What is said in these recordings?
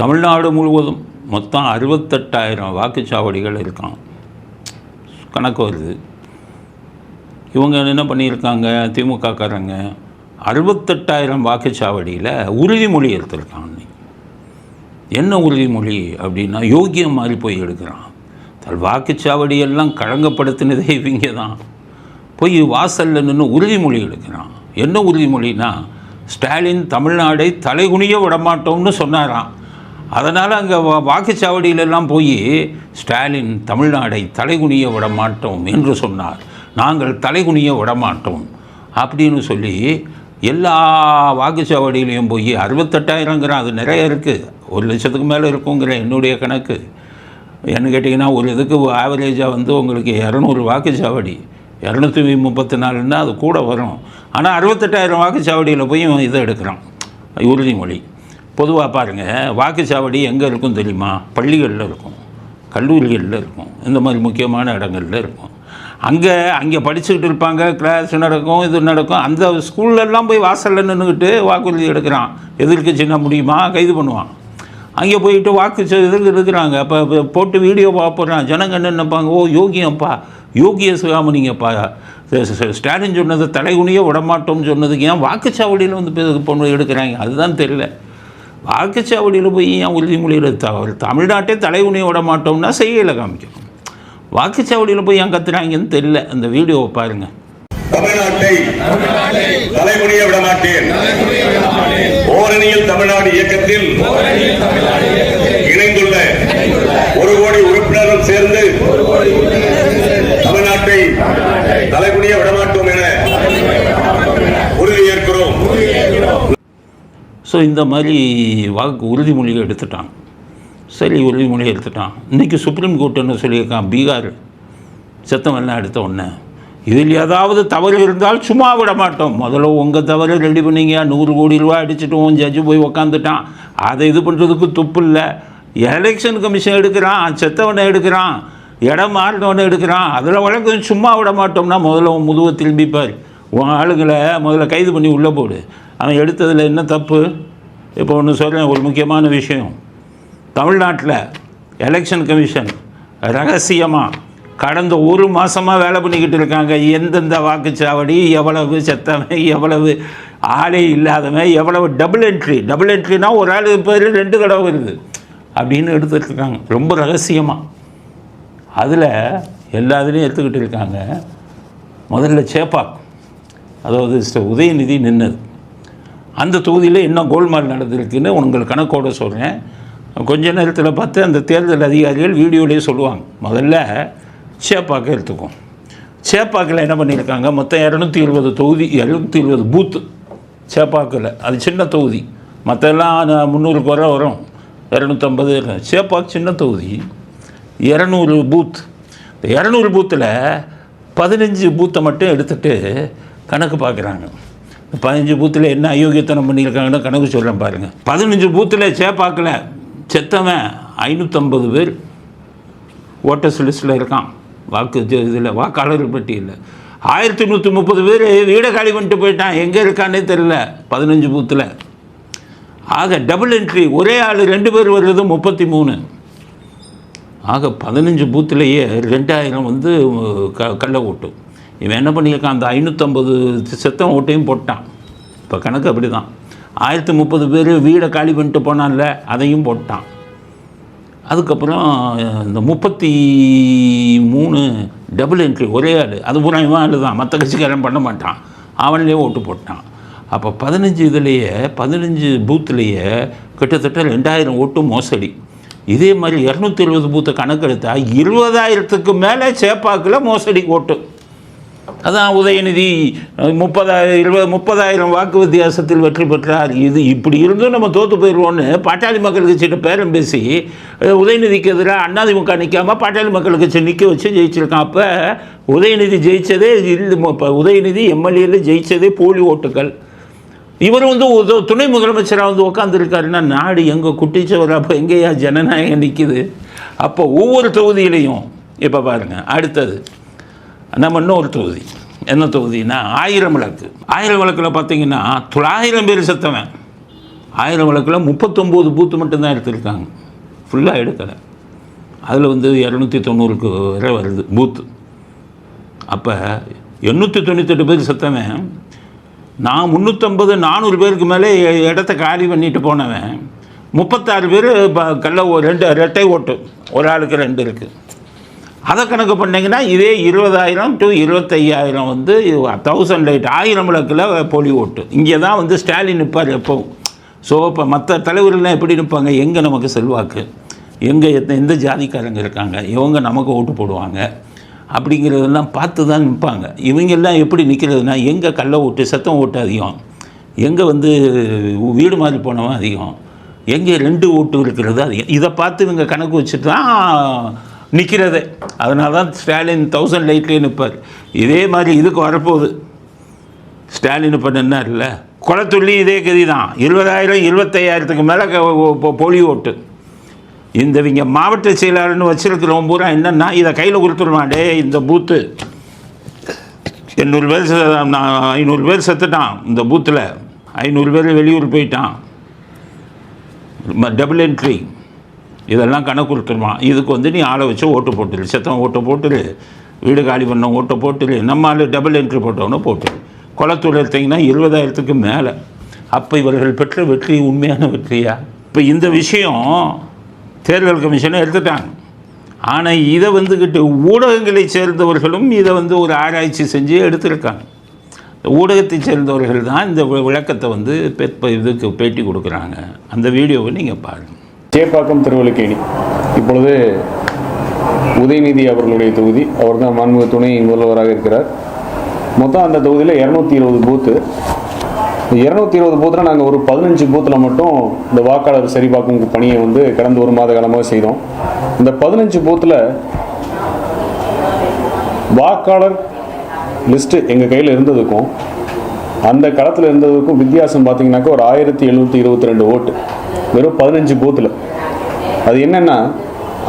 தமிழ்நாடு முழுவதும் மொத்தம் அறுபத்தெட்டாயிரம் வாக்குச்சாவடிகள் இருக்கான் கணக்கு வருது. இவங்க என்ன பண்ணியிருக்காங்க? திமுகக்காரங்க அறுபத்தெட்டாயிரம் வாக்குச்சாவடியில் உறுதிமொழி எடுத்திருக்கான் என்ன உறுதிமொழி அப்படின்னா யோகியம் மாதிரி போய் எடுக்கிறான். தன் வாக்குச்சாவடியெல்லாம் களங்கப்படுத்தினதே இவங்க தான் போய் வாசலில் நின்று உறுதிமொழி எடுக்கிறான். என்ன உறுதிமொழினா ஸ்டாலின் தமிழ்நாடை தலைகுனிய விடமாட்டோம்னு சொன்னாராம். அதனால் அங்கே வாக்குச்சாவடியிலெல்லாம் போய் ஸ்டாலின் தமிழ்நாடை தலைகுனிய விடமாட்டோம் என்று சொன்னார். நாங்கள் தலைகுனிய விடமாட்டோம் அப்படின்னு சொல்லி எல்லா வாக்குச்சாவடியிலையும் போய் அறுபத்தெட்டாயிரங்கிற அது நிறைய இருக்குது ஒரு லட்சத்துக்கு மேலே இருக்குங்கிற என்னுடைய கணக்கு. என்ன கேட்டிங்கன்னா ஒரு இதுக்கு ஆவரேஜாக வந்து உங்களுக்கு இரநூறு வாக்குச்சாவடி. இரநூத்தி முப்பத்தி நாலுன்னா அது கூட வரும். ஆனால் அறுபத்தெட்டாயிரம் வாக்குச்சாவடியில் போய் இதை எடுக்கிறான். உறுதிமொழி. பொதுவாக பாருங்கள் வாக்குச்சாவடி எங்கே இருக்கும் தெரியுமா? பள்ளிகளில் இருக்கும் கல்லூரிகளில் இருக்கும் இந்த மாதிரி முக்கியமான இடங்கள்ல இருக்கும். அங்கே அங்கே படிச்சுக்கிட்டு இருப்பாங்க கிளாஸ் நடக்கும் இது நடக்கும் அந்த ஸ்கூல்லெல்லாம் போய் வாசலில் நின்றுக்கிட்டு வாக்குறுதி எடுக்கிறான். எதிர்க்க சின்ன முடியுமா? கைது பண்ணுவான். அங்கே போயிட்டு வாக்கு இதுக்கு இருக்கிறாங்க அப்போ இப்போ போட்டு வீடியோ பார்ப்போறான் ஜனங்க என்ன நினைப்பாங்க? ஓ யோகியம்ப்பா யோகிய சுகாமணிங்கப்பா ஸ்டாலின் சொன்னது தலைகுனியே விடமாட்டோம்னு சொன்னதுக்கு ஏன் வாக்குச்சாவடியில் வந்து இப்போ பொண்ணு எடுக்கிறாங்க? அதுதான் தெரியல. வாக்குச்சாவடியில் போய் ஏன் உறுதிமொழி தகவல் தமிழ்நாட்டே தலைகுனிய விட மாட்டோம்னா செய்யலை காமிக்கணும். வாக்குச்சாவடியில் போய் ஏன் கத்துறாங்கன்னு தெரியல. அந்த வீடியோவை பாருங்கள் தமிழ்நாட்டை தலைமுடிய விட மாட்டேன். ஓரணியில் தமிழ்நாடு இயக்கத்தில் இணைந்துள்ள ஒரு கோடி உறுப்பினர்கள் சேர்ந்து தமிழ்நாட்டை தலைமுடிய விடமாட்டேன் இந்த மாதிரி வாக்கு உறுதிமொழியை எடுத்துட்டான் சரி உறுதிமொழியை எடுத்துட்டான் இன்றைக்கி சுப்ரீம் கோர்ட் என்ன சொல்லியிருக்கான்? பீகார் செத்தவெல்லாம் எடுத்த உடனே. இதில் ஏதாவது தவறு இருந்தால் சும்மா விட மாட்டோம். முதல்ல உங்கள் தவறு ரெடி பண்ணீங்க. நூறு கோடி ரூபா அடிச்சுட்டோம். ஜட்ஜு போய் உக்காந்துட்டான். அதை இது பண்ணுறதுக்கு துப்பு இல்லை. எலெக்ஷன் கமிஷன் எடுக்கிறான். செத்தவனை எடுக்கிறான். இடம் மாறினவனை எடுக்கிறான். அதில் வழக்கு சும்மா விட மாட்டோம்னா முதல்ல உன் முதுவை திரும்பிப்பார். உன் ஆளுங்களை முதல்ல கைது பண்ணி உள்ளே போடு. அவன் எடுத்ததில் என்ன தப்பு? இப்போ ஒன்று சொல்கிறேன் ஒரு முக்கியமான விஷயம். தமிழ்நாட்டில் எலெக்ஷன் கமிஷன் ரகசியமாக கடந்த ஒரு மாதமாக வேலை பண்ணிக்கிட்டு இருக்காங்க. எந்தெந்த வாக்குச்சாவடி எவ்வளவு செத்தவன் எவ்வளவு ஆளே இல்லாதவன் எவ்வளவு டபுள் என்ட்ரி டபுள் என்ட்ரினா ஒரு ஆள் பேர் ரெண்டு கடை வருது. அப்படின்னு எடுத்துகிட்டு இருக்காங்க. ரொம்ப ரகசியமாக அதில் எல்லா இதுலேயும் எடுத்துக்கிட்டு இருக்காங்க. முதல்ல சேப்பாக் அதாவது உதயநிதி நின்னது. அந்த தொகுதியில் இன்னும் கோல்மால் நடந்திருக்குன்னு உங்கள் கணக்கோடு சொல்கிறேன் கொஞ்ச நேரத்தில் பார்த்து அந்த தேர்தல் அதிகாரிகள் வீடியோலேயே சொல்லுவாங்க. முதல்ல சேப்பாக்கை எடுத்துக்கும் சேப்பாக்கில் என்ன பண்ணியிருக்காங்க? மொத்தம் இரநூத்தி இருபது தொகுதி இரநூத்தி இருபது பூத்து சேப்பாக்கில். அது சின்ன தொகுதி. மற்றெல்லாம் முந்நூறுக்கு வர வரும். இரநூத்தம்பது சேப்பாக்கு சின்ன தொகுதி. இரநூறு பூத் இரநூறு பூத்தில் பதினஞ்சு பூத்தை மட்டும் எடுத்துட்டு கணக்கு பார்க்குறாங்க. பதினஞ்சு பூத்தில் என்ன அயோக்கியத்தனம் பண்ணியிருக்காங்கன்னு கணக்கு சொல்கிறேன் பாருங்கள் பதினஞ்சு பூத்தில் சேப்பாக்கில் செத்தவன் ஐநூற்றம்பது பேர் ஓட்டர்ஸ் லிஸ்ட்டில் இருக்கான். வாக்கு இதில் வாக்காளர் பட்டியலில் ஆயிரத்தி நூற்றி முப்பது பேர் வீடை காலி பண்ணிட்டு போயிட்டான். எங்கே இருக்கானே தெரில பதினஞ்சு பூத்தில். ஆக டபுள் என்ட்ரி ஒரே ஆள் ரெண்டு பேர் வருது முப்பத்தி மூணு. ஆக பதினஞ்சு பூத்துலேயே ரெண்டாயிரம் வந்து க கள்ள ஓட்டு. இவன் என்ன பண்ணியிருக்கான்? அந்த ஐநூற்றம்பது செத்தம் ஓட்டையும் போட்டான். இப்போ கணக்கு அப்படி தான் ஆயிரத்தி முப்பது பேர் வீடை காலி பண்ணிட்டு போனான்ல அதையும் போட்டான். அதுக்கப்புறம் இந்த முப்பத்தி மூணு டபுள் என்ட்ரி ஒரே ஆள். அது பூரா இவன் ஆள் தான் மற்ற கட்சிக்காரன் பண்ண மாட்டான். அவன்லேயே ஓட்டு போட்டான். அப்போ பதினஞ்சு இதுலேயே பதினஞ்சு பூத்துலேயே கிட்டத்தட்ட ரெண்டாயிரம் ஓட்டு மோசடி. இதே மாதிரி இரநூத்தி எழுபது பூத்தை கணக்கெடுத்தால் இருபதாயிரத்துக்கு மேலே சேப்பாக்கில் மோசடி ஓட்டு. அதான் உதயநிதி முப்பதாயிரம் இருபது முப்பதாயிரம் வாக்கு வித்தியாசத்தில் வெற்றி பெற்றார். இது இப்படி இருந்தும் நம்ம தோற்று போயிடுவோன்னு பாட்டாளி மக்கள் கட்சியிட்ட பேரம் பேசி உதயநிதிக்கு எதிராக அதிமுக நிற்காம பாட்டாளி மக்கள் கட்சி நிற்க வச்சு ஜெயிச்சிருக்கான். அப்போ உதயநிதி ஜெயிச்சதே இல்லை இப்போ உதயநிதி எம்எல்ஏல ஜெயிச்சதே போலி ஓட்டுகள். இவர் வந்து துணை முதலமைச்சராக வந்து உட்காந்துருக்காருன்னா நாடு எங்கே குட்டிச்சவர்? அப்போ எங்கேயா ஜனநாயகம் நிற்கிது அப்போ ஒவ்வொரு தொகுதியிலையும் இப்போ பாருங்கள் அடுத்தது. நம்ம இன்னொரு தொகுதி. என்ன தொகுதினா ஆயிரம் விளக்கு. ஆயிரம் விளக்கில் பார்த்தீங்கன்னா தொள்ளாயிரம் பேர் செத்தவன். ஆயிரம் விளக்கில் முப்பத்தொம்போது பூத்து மட்டும்தான் எடுத்திருக்காங்க. ஃபுல்லாக எடுக்கலை. அதில் வந்து இரநூத்தி தொண்ணூறுக்கு வரை வருது பூத்து. அப்போ எண்ணூற்றி தொண்ணூத்தெட்டு பேர் செத்தவன் நான் முந்நூற்றம்பது நானூறு பேருக்கு மேலே இடத்த காலி பண்ணிட்டு போனவன் முப்பத்தாறு பேர் கல்ல ஓ- ரெண்டு ரெட்டை ஓட்டு. ஒரு ஆளுக்கு ரெண்டு இருக்குது அதை கணக்கு பண்ணிங்கன்னா இதே இருபதாயிரம் டு இருபத்தையாயிரம் வந்து தௌசண்ட் லைட் ஆயிரம் விளக்கில் போலி ஓட்டு. இங்கே தான் வந்து ஸ்டாலின் நிற்பார் எப்போவும். ஸோ இப்போ மற்ற தலைவர்கள்லாம் எப்படி நிற்பாங்க எங்கே நமக்கு செல்வாக்கு? எங்கே எந்த எந்த ஜாதிக்காரங்க இருக்காங்க? இவங்க நமக்கு ஓட்டு போடுவாங்க. அப்படிங்கிறதெல்லாம் பார்த்து தான் நிற்பாங்க இவங்கெல்லாம் எப்படி நிற்கிறதுனா எங்கே கள்ள ஓட்டு சத்தம் ஓட்டு அதிகம். எங்கே வந்து வீடு மாதிரி போனவன் அதிகம். எங்கே ரெண்டு ஓட்டு இருக்கிறது அதிகம். இதை பார்த்து இவங்க கணக்கு வச்சுட்டு தான் நிற்கிறதே அதனால தான் ஸ்டாலின் தௌசண்ட் லைட்லேயே நிற்பார் இதே மாதிரி இதுக்கு வரப்போகுது. ஸ்டாலின் இப்போ நின்னார்ல. குளத்துள்ளி இதே கதி தான் இருபதாயிரம் இருபத்தையாயிரத்துக்கு மேலே போலி ஓட்டு. இந்த இவங்க மாவட்ட செயலாளர்னு வச்சிருக்கிறவன் பூரா என்னன்னா இதை கையில் கொடுத்துருவான் இந்த பூத்து. எண்ணூறு பேர் நான் ஐநூறு பேர் செத்துட்டான் இந்த பூத்தில். ஐநூறு பேர் வெளியூர் போயிட்டான். டபுள் என்ட்ரி இதெல்லாம் கணக்கு கொடுத்துருவான் இதுக்கு வந்து நீ ஆளை வச்சு ஓட்டு போட்டுரு. செத்தவன் ஓட்டை போட்டுரு. வீடு காலி பண்ண ஓட்டை போட்டுரு. நம்ம ஆள் டபுள் என்ட்ரி போட்டவனை போட்டு குளத்தூர் எடுத்தீங்கன்னா இருபதாயிரத்துக்கு மேலே. அப்போ இவர்கள் பெற்ற வெற்றி உண்மையான வெற்றியா? இப்போ இந்த விஷயம் தேர்தல் கமிஷனை எடுத்துட்டாங்க. ஆனால் இதை வந்துக்கிட்டு ஊடகங்களை சேர்ந்தவர்களும் இதை வந்து ஒரு ஆராய்ச்சி செஞ்சு எடுத்திருக்காங்க. இந்த ஊடகத்தை சேர்ந்தவர்கள் தான் இந்த விளக்கத்தை வந்து இதுக்கு பேட்டி கொடுக்குறாங்க. அந்த வீடியோவை நீங்கள் பாருங்கள் சேப்பாக்கம் திருவல்லிக்கேணி இப்பொழுது உதயநிதி அவர்களுடைய தொகுதி. அவர் தான் மாண்புமிகு துணை முதல்வராக இருக்கிறார். மொத்தம் அந்த தொகுதியில் இரநூத்தி இருபது பூத்து இரநூத்தி இருபது பூத்தில் நாங்கள் ஒரு பதினஞ்சு பூத்தில் மட்டும் இந்த வாக்காளர் சரிபார்க்கும் பணியை வந்து கடந்த ஒரு மாத காலமாக செய்தோம். இந்த பதினஞ்சு பூத்தில் வாக்காளர் லிஸ்ட்டு எங்கள் கையில் இருந்ததுக்கும் அந்த களத்தில் இருந்ததுக்கும் வித்தியாசம் பார்த்தீங்கன்னாக்கா ஒரு ஆயிரத்தி எழுநூற்றி இருபத்தி ரெண்டு ஓட்டு வெறும் பதினஞ்சு பூத்தில் அது என்னென்னா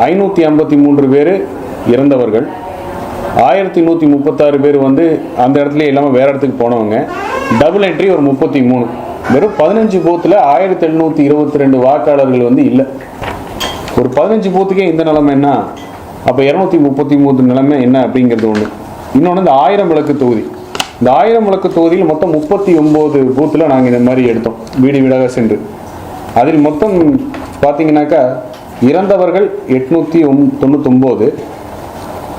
ஐநூற்றி ஐம்பத்தி மூன்று பேர் இறந்தவர்கள். ஆயிரத்தி நூற்றி முப்பத்தாறு பேர் வந்து அந்த இடத்துல இல்லாமல் வேறு இடத்துக்கு போனவங்க. டபுள் என்ட்ரி ஒரு முப்பத்தி மூணு. வெறும் பதினஞ்சு பூத்தில் ஆயிரத்தி எழுநூற்றி இருபத்தி ரெண்டு வாக்காளர்கள் வந்து இல்லை. ஒரு பதினஞ்சு பூத்துக்கே இந்த நிலைமை என்ன? அப்போ இரநூத்தி முப்பத்தி மூணு நிலைமை என்ன அப்படிங்கிறது ஒன்று இன்னொன்று இந்த ஆயிரம் விளக்கு தொகுதி. இந்த ஆயிரம் விளக்கு தொகுதியில் மொத்தம் முப்பத்தி ஒம்பது பூத்தில் நாங்கள் இந்த மாதிரி எடுத்தோம். வீடு வீடாக சென்று. அதில் மொத்தம் பார்த்தீங்கன்னாக்கா இறந்தவர்கள் எட்நூற்றி ஒம் தொண்ணூத்தொம்போது.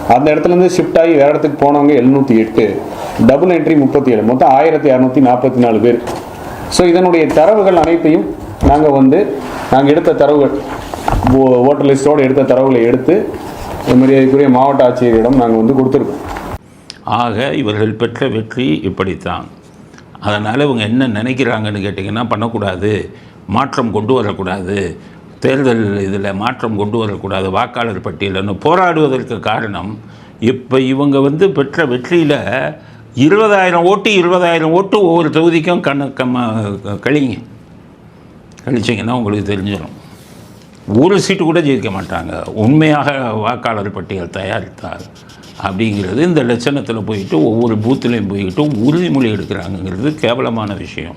அந்த இடத்துலேருந்து ஷிஃப்ட் ஆகி வேறு இடத்துக்கு போனவங்க எழுநூற்றி எட்டு. டபுள் என்ட்ரி முப்பத்தி ஏழு மொத்தம் ஆயிரத்தி இரநூத்தி நாற்பத்தி நாலு பேர். ஸோ இதனுடைய தரவுகள் அனைத்தையும் நாங்கள் வந்து நாங்கள் எடுத்த தரவுகள் ஓ- ஓட்டர் லிஸ்ட்டோடு எடுத்த தரவுகளை எடுத்து மரியாதைக்குரிய மாவட்ட ஆட்சியரிடம் நாங்கள் வந்து கொடுத்துருக்கோம். ஆக இவர்கள் பெற்ற வெற்றி இப்படித்தான். அதனால் இவங்க என்ன நினைக்கிறாங்கன்னு கேட்டிங்கன்னா பண்ணக்கூடாது. மாற்றம் கொண்டு வரக்கூடாது. தேர்தல் இதில் மாற்றம் கொண்டு வரக்கூடாது வாக்காளர் பட்டியலன்னு போராடுவதற்கு காரணம் இப்போ இவங்க வந்து பெற்ற வெற்றியில் இருபதாயிரம் ஓட்டு இருபதாயிரம் ஓட்டு ஒவ்வொரு தொகுதிக்கும் கண்ணு கழிங்க. கழிச்சிங்கன்னா உங்களுக்கு தெரிஞ்சிடும் ஒரு சீட்டு கூட ஜெயிக்க மாட்டாங்க. உண்மையாக வாக்காளர் பட்டியல் தயாரித்தார் அப்படிங்கிறது இந்த லட்சணத்தில் போயிட்டு ஒவ்வொரு பூத்துலேயும் போய்கிட்டு உறுதிமொழி எடுக்கிறாங்கங்கிறது கேவலமான விஷயம்.